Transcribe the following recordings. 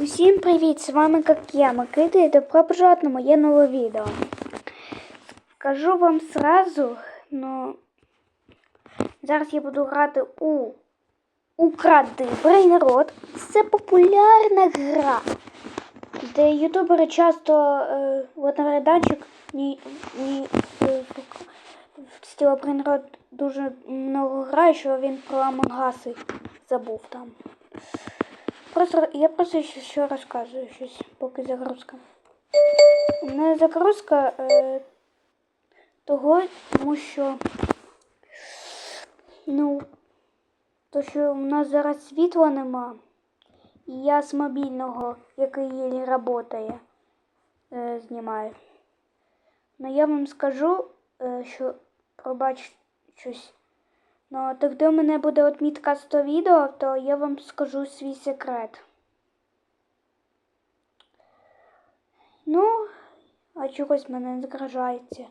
Усім привіт! З вами як я, Микита, і добро пожаловать на моє нове відео. Скажу вам сразу, ну зараз я буду грати у Укради Брейнрод. Це популярна гра, де ютубери часто е, от на майданчик ні, ні, е, в стіло Брейнрод дуже много грає, що він про Амонгаси забув там. Просто я просто ще, ще розказую щось, поки загрузка. У мене загрузка е, того, тому що ну, то, що у нас зараз світла нема, і я з мобільного, який єлі працює, е, знімаю. Ну я вам скажу, е, що пробач щось. Ну, тоді у мене буде отмітка 100 відео, то я вам скажу свій секрет. Ну, а чогось мене не згражається.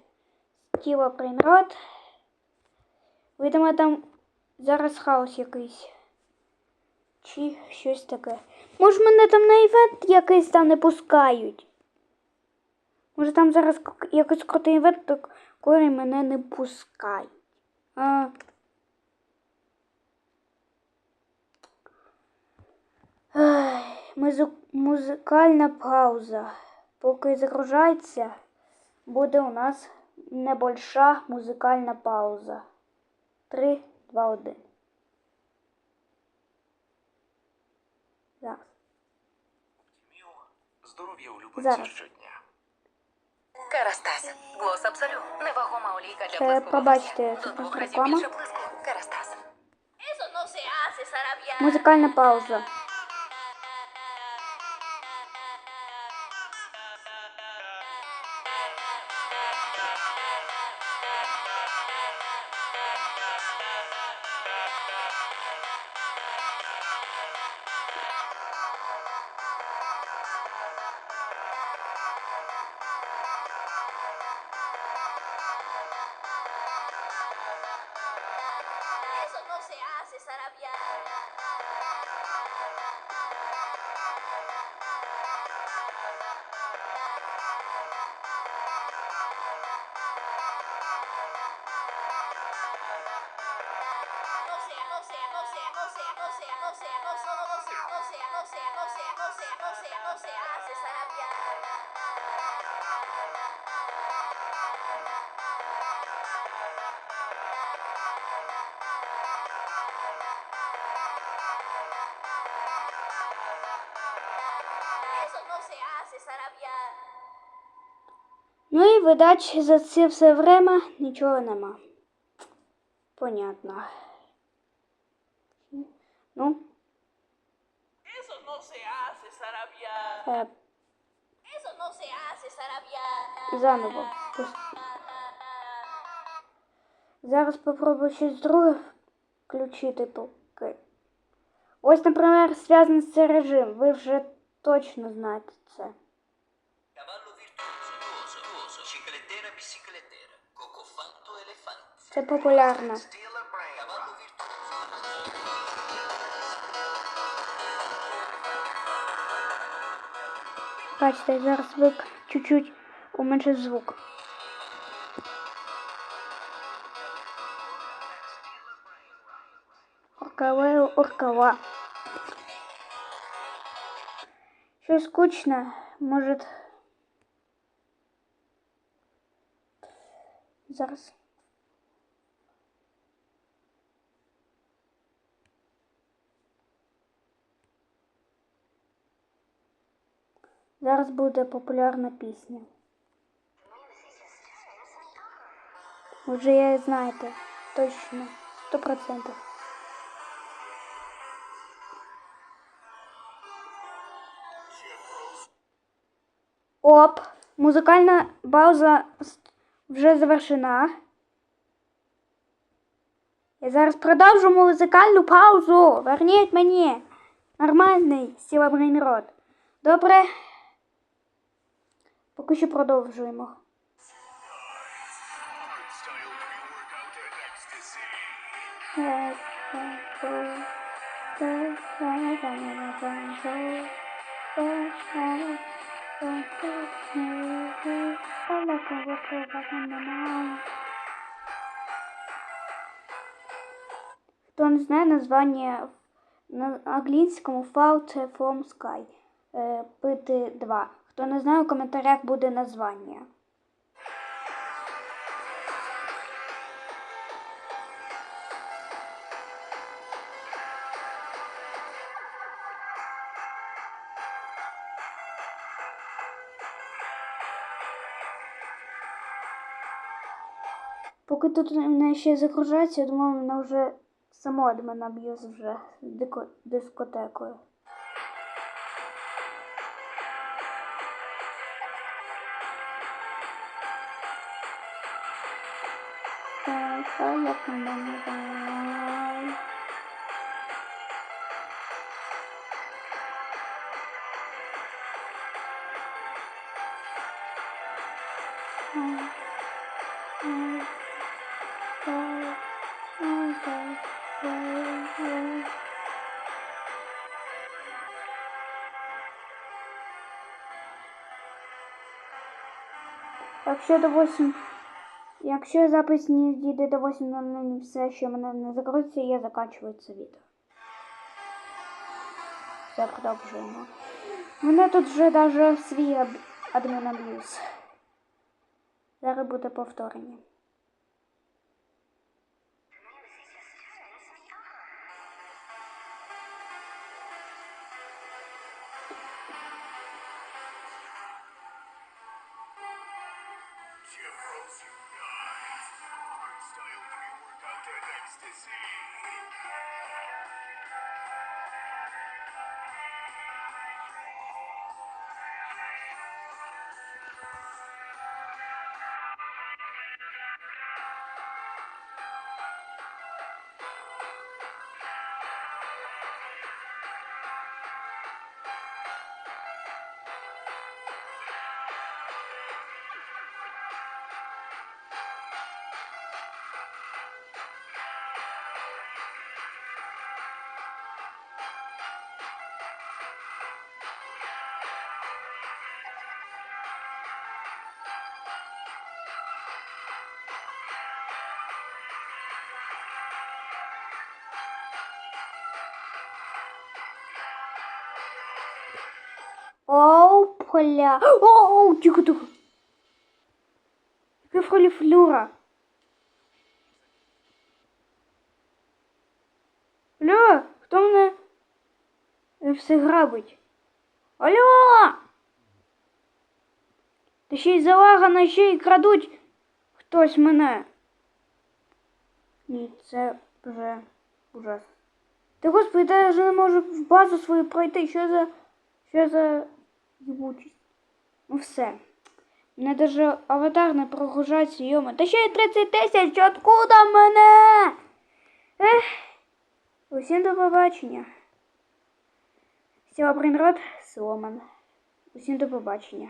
Тіло Брейнрод. Видимо, там зараз хаос якийсь. Чи щось таке. Може, мене там на івент якийсь там не пускають. Може там зараз якийсь крутий івент, так коли мене не пускають. А... Ай, музу- музикальна пауза. Поки загружається, буде у нас небольша музикальна пауза. Три, два, один. Зараз. Міу, здоров'я улюбленця Зараз. щодня. Керастас. Глос Абсолют. Невагома олійка для Це, блиску пробачте, це До двох разів реклама. більше блиску. Sarabia. Музикальна пауза. Sarabia. Ну і видач за це все время нічого нема. Понятно. Ну, Eso no se hace, Sarabia. е, Eso no se hace, Sarabia. заново. Зараз попробую щось друге включити поки. Ось, наприклад, зв'язаний з цей режим. Ви вже точно знаєте це. Це популярно. Бачите, я зараз вик чуть-чуть уменшу звук. Оркова, оркова. Щось скучно, может. Зараз. Зараз буде популярна пісня. Вже я знаєте, точно, сто процентів. Оп, музикальна пауза вже завершена. Я зараз продовжу музикальну паузу. Верніть мені. Нормальний Сіла Брейнрод. Добре. Поки що продовжуємо. Хто не знає названня на англійському Fall from Sky е, Пити 2. Хто не знає, у коментарях буде названня. Поки тут мене ще загружається, я думаю, мене вже само мене аб'юз вже дико- дискотекою. До 8, якщо запис не дійде до 8.00 все, що мене не закрутиться, я закінчую це відео. Все продовжуємо. Мене тут вже навіть свій адмін аб'юз. Зараз буде повторення. to see. Оу, поля. Оу, тихо, тихо. Яка фроліфлюра. Алло, хто мене е, все грабить? Алло! Та ще й залагано, ще й крадуть хтось мене. Ні, це вже ужас. Та господи, я вже не можу в базу свою пройти. Що за. Що за ебучість? Ну все. Мене даже аватар не прогружається, йома. Та ще й 30 тисяч, откуда мене? Ех. Усім до побачення. Сіла Брінрод, сломан. Усім до побачення.